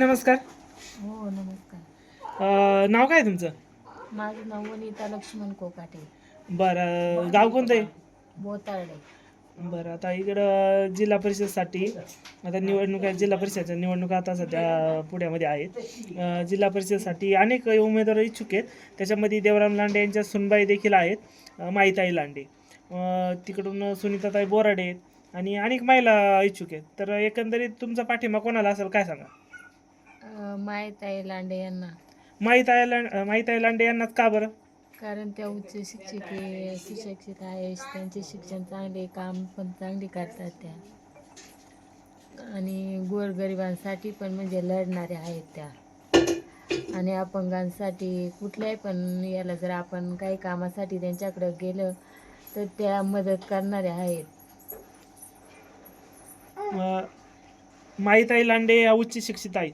नमस्कार. हो नमस्कार. अ, नाव काय तुमचं? माझं नाव वनिता लक्ष्मण कोकाटे. बरं गाव कोणतं आहे? बोतारडे बरं आता इकडं जिल्हा परिषदसाठी आता निवडणुका जिल्हा परिषदच्या निवडणुका आता सध्या पुण्यामध्ये आहेत. अ, जिल्हा परिषदसाठी अनेक उमेदवार इच्छुक आहेत. त्याच्यामध्ये देवराम लांडे यांच्या सुनबाई देखील आहेत अ, माईताई लांडे. अ, तिकडून सुनीताताई बोराडे आहेत आणि अनेक महिला इच्छुक आहेत. तर एकंदरीत तुमचा पाठिंबा कोणाला असेल काय सांगा? माहीत आहे लांडे यांना. माईताई लांड माईताई लांडे यांनाच का बरं? कारण त्या उच्च शिक्षित आहे सुशिक्षित आहे त्यांचे शिक्षण चांगले काम पण चांगले करतात त्या. आणि गोरगरिबांसाठी पण म्हणजे लढणाऱ्या आहेत त्या. आणि अपंगांसाठी कुठल्याही पण याला जर आपण काही कामासाठी त्यांच्याकडं गेलं तर त्या मदत करणाऱ्या आहेत. अ, माईताई लांडे या उच्च शिक्षित आहेत.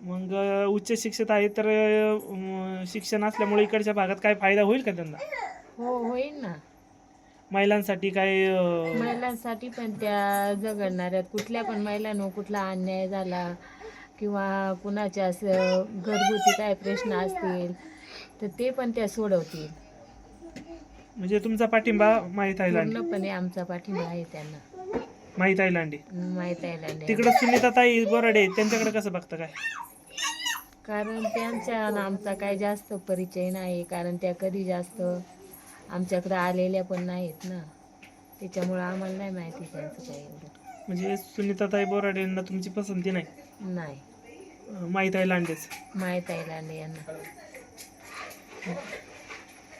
मग उच्च शिक्षित आहेत तर अ, शिक्षण असल्यामुळे इकडच्या भागात काय फायदा होईल का त्यांना? हो होईल ना. महिलांसाठी काय अ, महिलांसाठी पण त्या झगडणाऱ्या कुठल्या पण महिलांनो कुठला अन्याय झाला किंवा कुणाच्या असं घरगुती काय प्रश्न असतील तर ते पण त्या सोडवतील. म्हणजे तुमचा पाठिंबा माईताई लांडे पूर्णपणे आमचा पाठिंबा आहे त्यांना. माईताई लांडे. माहीत आहे लांडे. तिकडं सुनीताताई बोराडे आहेत, त्यांच्याकडे कसं बघता काय? कारण त्यांच्या आणि आमचा काही जास्त परिचय नाही कारण त्या कधी जास्त आमच्याकडे आलेल्या पण नाहीत ना. त्याच्यामुळं आम्हाला नाही माहिती त्यांचं काही एवढं. म्हणजे सुनीताताई बोराडे यांना तुमची पसंती नाही? नाही. अ, माईताई लांडेच. माहीत आहे लांडे यांना.